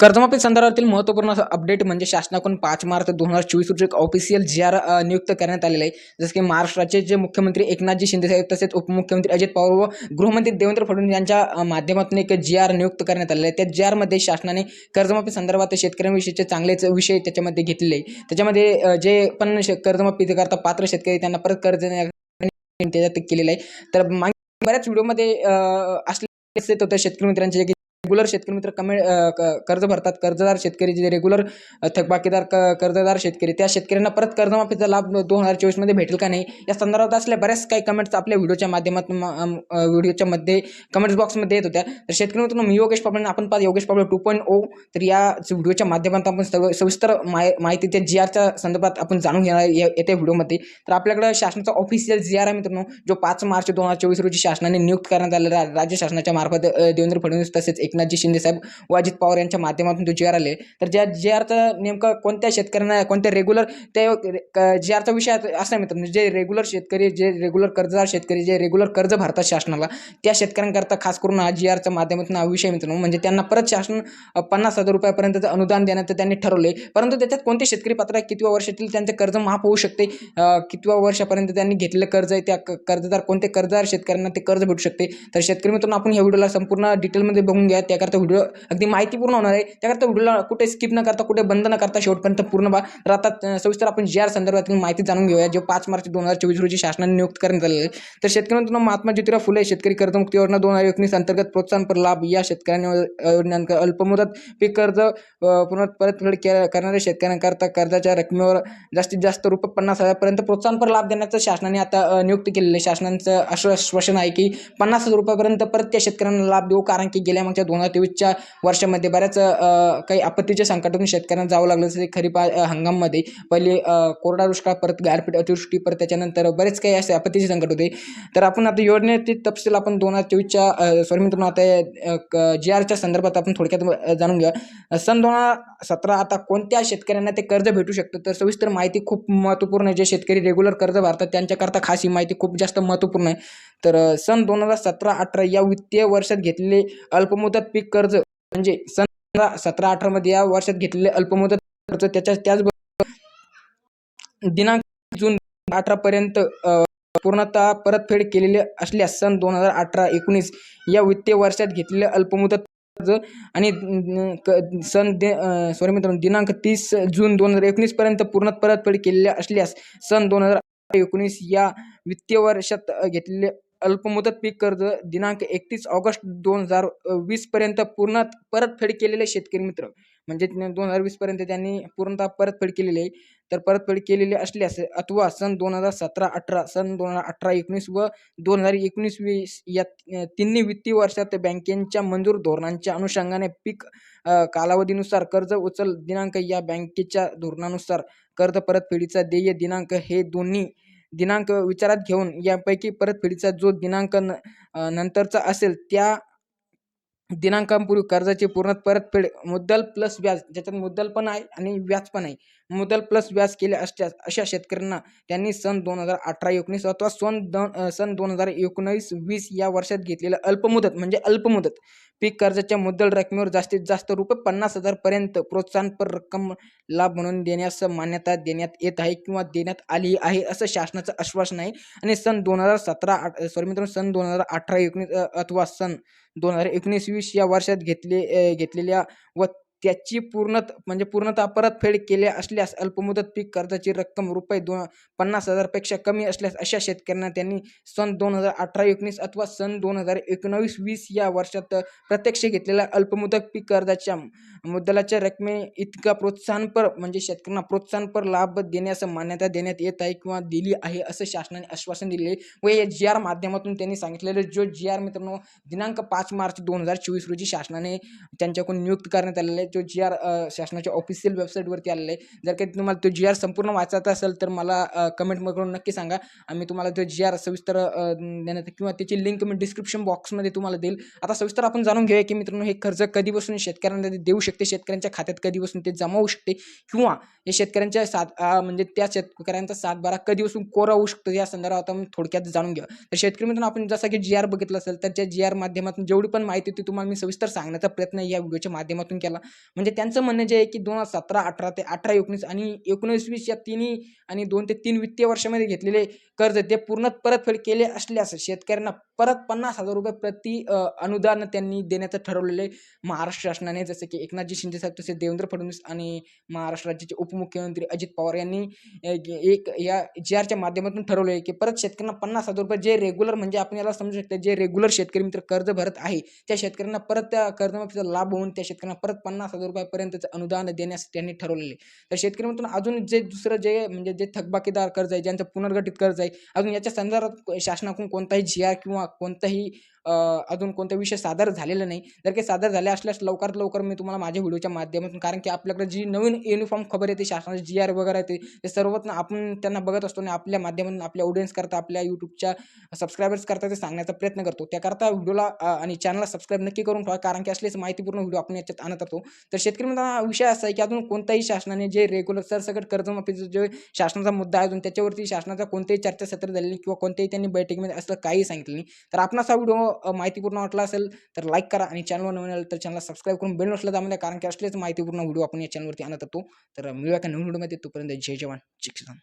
कर्जमाफी संदर्भातील महत्त्वपूर्ण असं अपडेट म्हणजे शासनाकडून पाच मार्च दोन हजार चोवीस रोजी एक ऑफिशियल जी आर नियुक्त करण्यात आलेलं आहे. जसं की महाराष्ट्राचे जे मुख्यमंत्री एकनाथजी शिंदे साहेब तसेच उपमुख्यमंत्री अजित पवार व गृहमंत्री देवेंद्र फडणवीस यांच्या माध्यमातून एक जी आर नियुक्त करण्यात आलेलं आहे. त्या जी आरमध्ये शासनाने कर्जमाफी संदर्भात शेतकऱ्यांविषयीचे चांगलेच विषय त्याच्यामध्ये घेतलेले आहे. त्याच्यामध्ये जे पण शे- कर्जमाफी करता पात्र शेतकरी त्यांना परत कर्ज त्याच्यात केलेलं आहे. तर मागे बऱ्याच व्हिडिओमध्ये असले येत होतं शेतकरी मित्रांचे जे रेग्युलर शेतकरी मित्र कमी कर्ज भरतात. कर्जदार शेतकरी जे रेग्युलर थकबाकीदार क कर्जदार शेतकरी त्या शेतकऱ्यांना परत कर्जमाफीचा लाभ दोन हजार चोवीसमध्ये भेटेल का नाही? या संदर्भात असल्या बऱ्याच काही कमेंट्स आपल्या व्हिडिओच्या माध्यमातून व्हिडिओच्या मध्ये कमेंट्स बॉक्समध्ये येत होत्या. तर शेतकरी मित्रांनो मी योगेश पापळे आपण पाहतो Yogesh Papale two point O तर या व्हिडिओच्या माध्यमातून आपण सव सविस्तर माय माहिती त्या जी आरच्या संदर्भात आपण जाणून घेणार या- येत्या व्हिडिओमध्ये. तर आपल्याकडे शासनाचा ऑफिशियल जी आर आहे मित्रांनो जो पाच मार्च दोन हजार चोवीस रोजी शासनाने नियुक्त करण्यात आलेला राज्य शासनाच्या मार्फत देवेंद्र फडणवीस तसेच एकनाथजी शिंदे साहेब व अजित पवार यांच्या माध्यमातून तो जे आर आले. तर ज्या जे आरचं नेमकं कोणत्या शेतकऱ्यांना कोणत्या रेग्युलर ते जे आरचा विषय असा आहे म्हणजे जे रेग्युलर शेतकरी जे रेग्युलर कर्जदार शेतकरी जे रेग्युलर कर्ज भरतात शासनाला त्या शेतकऱ्यांकरता खास करून हा जी आरच्या माध्यमातून हा विषय मित्रांनो. म्हणजे त्यांना परत शासन पन्नास हजार रुपयापर्यंतचं अनुदान देण्याचं त्यांनी ठरवले. परंतु त्याच्यात कोणते शेतकरी पात्र आहे कितव्या वर्षातील त्यांचे कर्ज माफ होऊ शकते कितव्या वर्षापर्यंत त्यांनी घेतलेलं कर्ज आहे त्या कर्जदार कोणते कर्जदार शेतकऱ्यांना ते कर्ज भेटू शकते. तर शेतकरी मित्रांनो आपण ह्या व्हिडिओला संपूर्ण डिटेलमध्ये बघून घ्या. त्याकरता व्हिडिओ अगदी माहितीपूर्ण होणार आहे. त्याकरता व्हिडिओला कुठे स्किप न करता कुठे बंद न करता शेवटपर्यंत पूर्ण बा तर आता सविस्तर आपण जी आर संदर्भातील माहिती जाणून घेऊया जे पाच मार्च दोन हजार चोवीस रोजी शासनाने नियुक्त करण्यात आलेले तर शेतकऱ्यांना महात्मा ज्योतिराव फुले शेतकरी कर्जमुक्ती योजना दोन हजार एकोणीस अंतर्गत प्रोत्साहनपर लाभ या शेतकऱ्यांना योजनांक अल्पमुदत पीक कर्ज पुन्हा परतफेड के- करणाऱ्या शेतकऱ्यांकरता कर्जाच्या रकमेवर जास्तीत जास्त रुपये पन्नास हजारपर्यंत प्रोत्साहनपर लाभ देण्याचं शासनाने आता नियुक्त केलेलं आहे. शासनाचं आश्वासन आहे की पन्नास हजार रुपयापर्यंत परत त्या शेतकऱ्यांना लाभ देऊ कारण की गेल्या मागच्या दोन हजार तेवीसच्या वर्षामध्ये बऱ्याच काही आपत्तीच्या संकटातून शेतकऱ्यांना जावं लागलं जसे खरीप हंगाममध्ये. पहिले कोरडा दुष्काळ परत गारपीट अतिवृष्टी परत त्याच्यानंतर बरेच काही असे आपत्तीचे संकट होते. तर आपण आता योजनेचे तपशील आपण दोन हजार चोवीसच्या सॉरी मित्रांनो आता जी आरच्या संदर्भात आपण थोडक्यात जाणून घ्या सन दोन हजार सतरा आता कोणत्या शेतकऱ्यांना ते कर्ज भेटू शकतं? तर सविस्तर माहिती खूप महत्त्वपूर्ण आहे. जे शेतकरी रेग्युलर कर्ज भरतात त्यांच्याकरता खास ही माहिती खूप जास्त महत्त्वपूर्ण आहे. तर सन दोन हजार सतरा अठरा या वित्तीय वर्षात घेतलेले अल्पमुदत पीक कर्ज म्हणजे सन सतरा अठरामध्ये या वर्षात घेतलेले अल्पमुदत कर्ज त्याच्या त्याचबरोबर दिनांक जून अठरा पर्यंत पूर्णतः परतफेड केलेले असल्यास सन दोन हजार अठरा एकोणीस या वित्तीय वर्षात घेतलेले अल्पमुदत कर्ज आणि सन दे सॉरी मित्रांनो दिनांक तीस जून दोन हजार एकोणीस पर्यंत पूर्ण परतफेड केलेल्या असल्यास सन दोन हजार एकोणीस या वित्तीय वर्षात घेतलेले अल्पमुदत पीक कर्ज दिनांक एकतीस ऑगस्ट दोन हजार वीसपर्यंत पूर्ण परतफेड केलेले शेतकरी मित्र. म्हणजे दोन हजार वीसपर्यंत त्यांनी पूर्णतः परतफेड केलेली आहे. तर परतफेड केलेली असल्यास अथवा सन दोन हजार सतरा अठरा सन दोन हजार अठरा एकोणीस व दोन हजार एकोणीस वीस या तिन्ही वित्तीय वर्षात बँकेच्या मंजूर धोरणांच्या अनुषंगाने पीक कालावधीनुसार कर्ज उचल दिनांक या बँकेच्या धोरणानुसार कर्ज परतफेडीचा देय दिनांक हे दोन्ही दिनांक विचारात घेऊन यापैकी परतफेडीचा जो दिनांक न नंतरचा असेल त्या दिनांकांपूर्वी कर्जाची पूर्ण परतफेड मुद्दल प्लस व्याज ज्याच्यात मुद्दल पण आहे आणि व्याज पण आहे. मुदल प्लस व्याज केले असल्यास अशा शेतकऱ्यांना त्यांनी सन दोन हजार अठरा एकोणीस अथवा सन दोन सन दोन हजार एकोणीस वीस या वर्षात घेतलेलं अल्पमुदत म्हणजे अल्पमुदत. पीक कर्जाच्या मुद्दल रकमेवर जास्तीत जास्त रुपये पन्नास हजारपर्यंत प्रोत्साहनपर रक्कम लाभ म्हणून देण्यास मान्यता देण्यात येत आहे किंवा देण्यात आली आहे असं शासनाचं आश्वासन आहे. आणि सन दोन हजार सतरा सॉरी मित्रांनो सन दोन हजार अठरा एकोणीस अथवा सन दोन हजार एकोणीस वीस या वर्षात घेतले घेतलेल्या व त्याची पूर्ण म्हणजे पूर्णतः परतफेड केल्या असल्यास अल्पमुदत पीक कर्जाची रक्कम रुपये दोन पन्नास हजारपेक्षा कमी असल्यास अशा शेतकऱ्यांना त्यांनी सन दोन हजार अठरा एकोणीस अथवा सन दोन हजार एकोणावीस वीस या वर्षात प्रत्यक्ष घेतलेल्या अल्पमुदत पीक कर्जाच्या मुद्दलाच्या रकमे इतका प्रोत्साहनपर म्हणजे शेतकऱ्यांना प्रोत्साहनपर लाभ देण्यास मान्यता देण्यात येत आहे किंवा दिली आहे असं शासनाने आश्वासन दिले आहे व या जी आर माध्यमातून त्यांनी सांगितलेलं जो जी आर मित्रांनो दिनांक पाच मार्च दोन हजार चोवीस रोजी शासनाने त्यांच्याकडून नियुक्त करण्यात आलेले आहे. तो जी आर शासनाच्या ऑफिशियल वेबसाईटवरती आलेला आहे. जर काही तुम्हाला तो जी आर संपूर्ण वाचायचा असेल तर मला कमेंट करून नक्की सांगा. आम्ही तुम्हाला तो जी आर सविस्तर देण्यात किंवा त्याची लिंक मी डिस्क्रिप्शन बॉक्समध्ये तुम्हाला देईल. आता सविस्तर आपण जाणून घेऊया की मित्रांनो हे कर्ज कधीपासून शेतकऱ्यांना ते देऊ शकते? शेतकऱ्यांच्या खात्यात कधीपासून ते जमा होऊ शकते? किंवा हे शेतकऱ्यांच्या सात म्हणजे त्या शेतकऱ्यांचा सातबारा कधीपासून कोरा होऊ शकतो? या संदर्भात आपण थोडक्यात जाणून घ्या तर शेतकरी मित्रांनो आपण जसं की जी आर बघितलं असेल तर त्या जी आर माध्यमातून जेवढी पण माहिती ती तुम्हाला मी सविस्तर सांगण्याचा प्रयत्न या व्हिडिओच्या माध्यमातून केला. म्हणजे त्यांचं म्हणणं जे आहे की दोन हजार सतरा अठरा ते अठरा एकोणीस आणि एकोणीस वीस या तिन्ही आणि दोन ते तीन वित्तीय वर्षामध्ये घेतलेले कर्ज ते पूर्ण परतफेड केले असल्यास शेतकऱ्यांना परत पन्नास हजार रुपये प्रति अनुदान त्यांनी देण्याचं ठरवलेलं आहे. महाराष्ट्र शासनाने जसं की एकनाथजी शिंदे साहेब तसेच देवेंद्र फडणवीस आणि महाराष्ट्र राज्याचे उपमुख्यमंत्री अजित पवार यांनी एक या जी आरच्या माध्यमातून ठरवलं आहे की परत शेतकऱ्यांना पन्नास हजार रुपये जे रेग्युलर म्हणजे आपण याला समजू शकतो जे रेग्युलर शेतकरी मित्र कर्ज भरत आहे त्या शेतकऱ्यांना परत त्या कर्जमाफीचा लाभ होऊन त्या शेतकऱ्यांना परत पन्नास हजार रुपयापर्यंतचं अनुदान देण्यास त्यांनी ठरवलेले. तर शेतकरी म्हणून अजून जे दुसरं जे म्हणजे जे थकबाकीदार कर्ज आहे ज्यांचं पुनर्गठित कर्ज आहे अजून याच्या संदर्भात शासनाकडून कोणताही जी आर किंवा कोणताही अजून कोणता विषय सादर झालेला नाही. जर काही सादर झाले असल्यास लवकरात लवकर मी तुम्हाला माझ्या व्हिडिओच्या माध्यमातून कारण की आपल्याकडे जी नवीन युनिफॉर्म खबर येते शासनाची जी आर वगैरे येते ते सर्वत्र आपण त्यांना बघत असतो आणि आपल्या माध्यमातून आपल्या ऑडियन्स करता आपल्या यूट्यूबच्या सबस्क्रायबर्स करता ते सांगण्याचा प्रयत्न करतो. त्याकरता व्हिडिओला आणि चॅनलला सबस्क्राईब नक्की करून ठेवा कारण की असलेच माहितीपूर्ण व्हिडिओ आपण याच्यात आणत असतो तर शेतकरी मित्रांनो विषय असा आहे की अजून कोणताही शासनाने जे रेग्युलर सरसकट कर्जमाफीचं जे शासनाचा मुद्दा आहे अजून त्याच्यावरती शासनाचा कोणतेही चर्चासत्र झालेली नाही किंवा कोणत्याही त्यांनी बैठकीमध्ये असं काही सांगितलं नाही. तर आपणास हा व्हिडिओ माहितीपूर्ण वाटला असेल तर लाईक करा आणि चॅनलवर नवीन आलं तर चॅनलला सबस्क्राईब करून बेल नसलं त्यामध्ये द्या कारण की असलेच माहितीपूर्ण व्हिडिओ आपण या चॅनलवरती आणत होतो. तर मिळूया का नवीन व्हिडिओमध्ये तोपर्यंत जय जवान जय किसान.